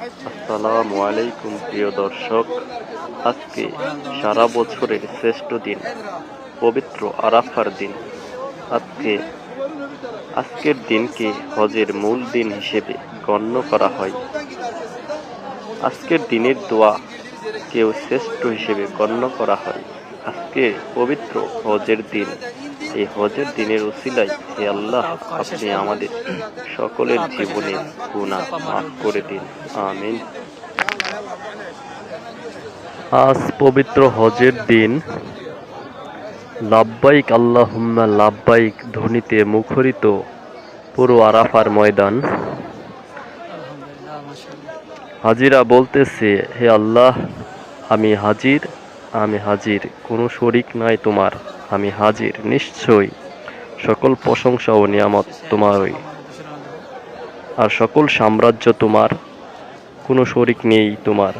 আসসালামু আলাইকুম, প্রিয় দর্শক। আজকে সারা বছরের শ্রেষ্ঠ দিন, পবিত্র আরাফার দিন। আজকে, আজকের দিনকে হজের মূল দিন হিসেবে গণ্য করা হয়। আজকের দিনের দোয়া কেউ শ্রেষ্ঠ হিসেবে গণ্য করা হয়। আজকে পবিত্র হজের দিন। এই হজের দিনের উসিলাই হে আল্লাহ আপনি আমাদের সকলের জীবনে গুণা মাফ করে দিন। আমিন। আজ পবিত্র হজের দিন। লাব্বাইক আল্লাহুম্মা লাব্বাইক ধ্বনিতে মুখরিত পুরো আরাফার ময়দান। হাজিরা বলতেছে হে আল্লাহ আমি হাজির আমি হাজির। কোনো শরিক নাই তোমার। আমি হাজির, নিশ্চয়ই। সকল প্রশংসা ও নিয়ামত তোমারই। আর সকল সাম্রাজ্য তোমার, কোনো শরিক নেই তোমার।